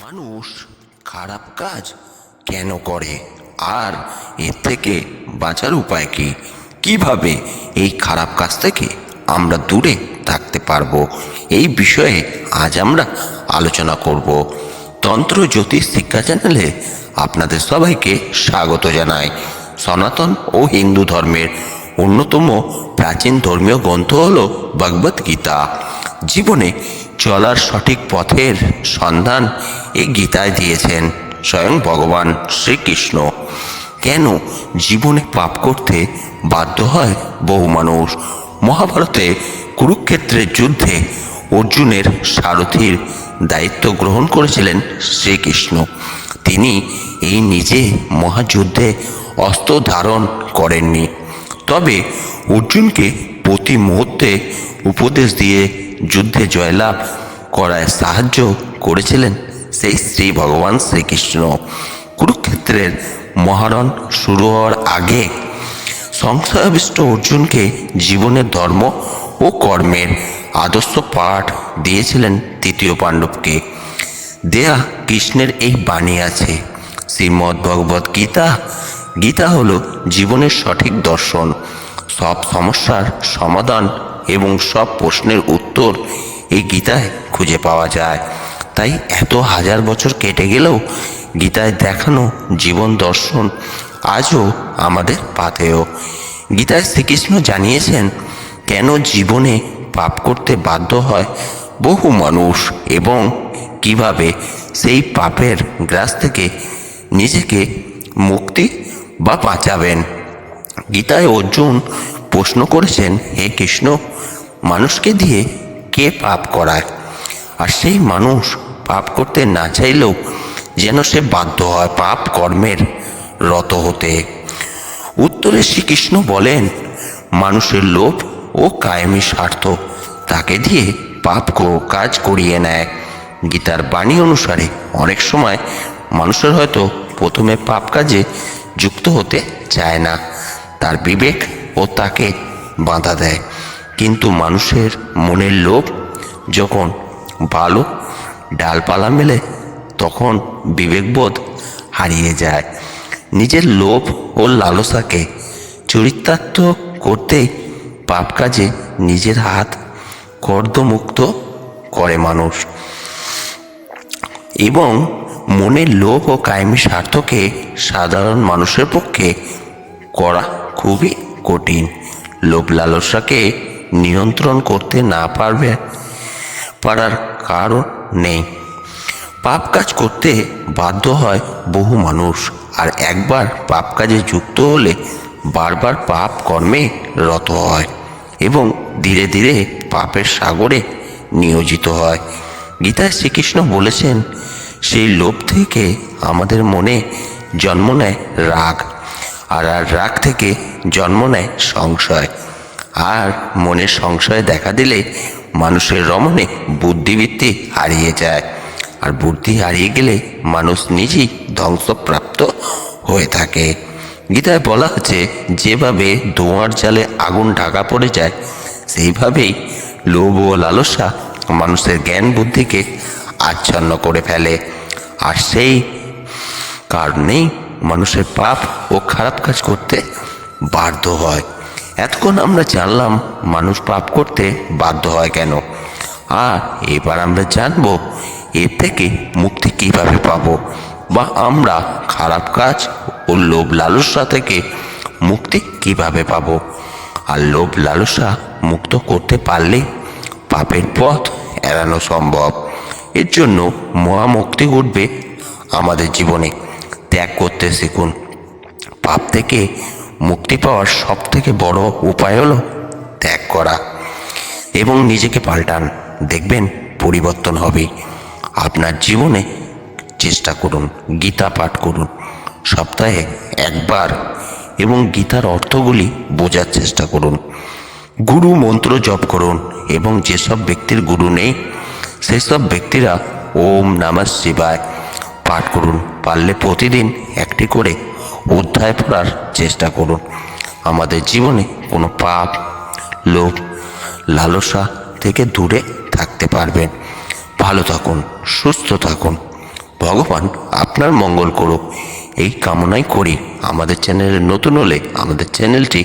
মানুষ খারাপ কাজ কেন করে? আর এর থেকে বাঁচার উপায় কি? কীভাবে এই খারাপ কাজ থেকে আমরা দূরে থাকতে পারব? এই বিষয়ে আজ আমরা আলোচনা করব। তন্ত্র জ্যোতিষ শিক্ষা চ্যানেলে আপনাদের সবাইকে স্বাগত জানাই। সনাতন ও হিন্দু ধর্মের অন্যতম প্রাচীন ধর্মীয় গ্রন্থ হল ভগবত গীতা। জীবনে চলার সঠিক পথের সন্ধান এই গীতায় দিয়েছেন স্বয়ং ভগবান শ্রীকৃষ্ণ। কেন জীবনে পাপ করতে বাধ্য হয় বহু মানুষ? মহাভারতে কুরুক্ষেত্রের যুদ্ধে অর্জুনের সারথীর দায়িত্ব গ্রহণ করেছিলেন শ্রীকৃষ্ণ। তিনি এই নিজে মহাযুদ্ধে অস্ত্র ধারণ করেননি। তবে অর্জুনকে প্রতি মুহূর্তে উপদেশ দিয়ে যুদ্ধে জয়লাভ করায় সাহায্য করেছিলেন সেই শ্রী ভগবান শ্রীকৃষ্ণ। কুরুক্ষেত্রের মহারণ শুরু হওয়ার আগে সংশয়াবিষ্ট অর্জুনকে জীবনের ধর্ম ও কর্মের আদর্শ পাঠ দিয়েছিলেন তৃতীয় পাণ্ডবকে। দেয়া কৃষ্ণের এই বাণী আছে। শ্রীমদ্ ভগবত গীতা গীতা হলো জীবনের সঠিক দর্শন। সব সমস্যার সমাধান এবং সব প্রশ্নের উত্তর এই গীতায় খুঁজে পাওয়া যায়। তাই এত হাজার বছর কেটে গেলেও গীতায় দেখানো জীবন দর্শন আজও আমাদের পাথেয় গীতায় শ্রীকৃষ্ণ জানিয়েছেন, কেন জীবনে পাপ করতে বাধ্য হয় বহু মানুষ এবং কীভাবে সেই পাপের গ্রাস থেকে নিজেকে মুক্তি বা বাঁচাবেন। গীতায় অর্জুন প্রশ্ন করেছেন, হে কৃষ্ণ, মানুষকে দিয়ে কে পাপ করায়? আর সেই মানুষ পাপ করতে না চাইলেও যেন সে বাধ্য হয় পাপ কর্মের রত হতে। উত্তরে শ্রীকৃষ্ণ বলেন, মানুষের লোভ ও কায়েমি স্বার্থ তাকে দিয়ে পাপ কাজ করিয়ে নেয়। গীতার বাণী অনুসারে অনেক সময় মানুষের হয়তো প্রথমে পাপ কাজে যুক্ত হতে চায় না। তার বিবেক ও তাকে বাধা দেয়। কিন্তু মানুষের মনের লোভ যখন ভালো ডালপালা মেলে, তখন বিবেকবোধ হারিয়ে যায়। নিজের লোভ ও লালসাকে চরিতার্থ করতেই পাপ কাজে নিজের হাত কর্দমুক্ত করে মানুষ। এবং মনের লোভ ও কায়েমি স্বার্থকে সাধারণ মানুষের পক্ষে করা খুবই কঠিন। লোভ লালসাকে নিয়ন্ত্রণ করতে না পারবে পারার কারণ নেই। পাপ কাজ করতে বাধ্য হয় বহু মানুষ, আর একবার পাপ কাজে যুক্ত হলে বারবার পাপ কর্মে রত হয় এবং ধীরে ধীরে পাপের সাগরে নিয়োজিত হয়। গীতায় শ্রীকৃষ্ণ বলেছেন, সেই লোভ থেকে আমাদের মনে জন্ম নেয় রাগ, আর আর রাগ থেকে জন্ম নেয় সংশয়। আর মনে সংশয় দেখা দিলে মানুষের রমণে বুদ্ধিবৃত্তি হারিয়ে যায়, আর বুদ্ধি হারিয়ে গেলে মানুষ নিজেই ধ্বংসপ্রাপ্ত হয়ে থাকে। গীতায় বলা আছে যেভাবে ধোঁয়ার জালে আগুন ঢাকা পড়ে যায়, সেইভাবেই লোভ ও লালসা মানুষের জ্ঞান বুদ্ধিকে আচ্ছন্ন করে ফেলে। আর সেই কারণেই মানুষের পাপ ও খারাপ কাজ করতে বাধ্য হয়। এতক্ষণ আমরা জানলাম মানুষ পাপ করতে বাধ্য হয় কেন। আর এবার আমরা জানব এর থেকে মুক্তি কীভাবে পাবো বা আমরা খারাপ কাজ ও লোভ লালসা থেকে মুক্তি কীভাবে পাবো। আর লোভ লালসা মুক্ত করতে পারলে পাপের পথ এড়ানো সম্ভব। এর জন্য মহামুক্তি ঘটবে আমাদের জীবনে। ত্যাগ করতে শিখুন। পাপ থেকে মুক্তি পাওয়ার সব থেকে বড় উপায় হলো ত্যাগ করা এবং নিজেকে পাল্টান। দেখবেন পরিবর্তন হবে। আপনার জীবনে চেষ্টা করুন, গীতা পাঠ করুন। সপ্তাহে একবার এবং গীতার অর্থগুলি বোঝার চেষ্টা করুন। গুরু মন্ত্র জপ করুন এবং যেসব ব্যক্তির গুরু নেই, সেসব ব্যক্তিরা ওম নমঃ শিবায় পাঠ করুন। পারলে প্রতিদিন একটি করে অধ্যায় পড়ার চেষ্টা করুন। আমাদের জীবনে কোনো পাপ, লোভ, লালসা থেকে দূরে থাকতে পারবেন। ভালো থাকুন, সুস্থ থাকুন। ভগবান আপনার মঙ্গল করুক। এই কামনাই করি। আমাদের চ্যানেলে নতুন হলে আমাদের চ্যানেলটি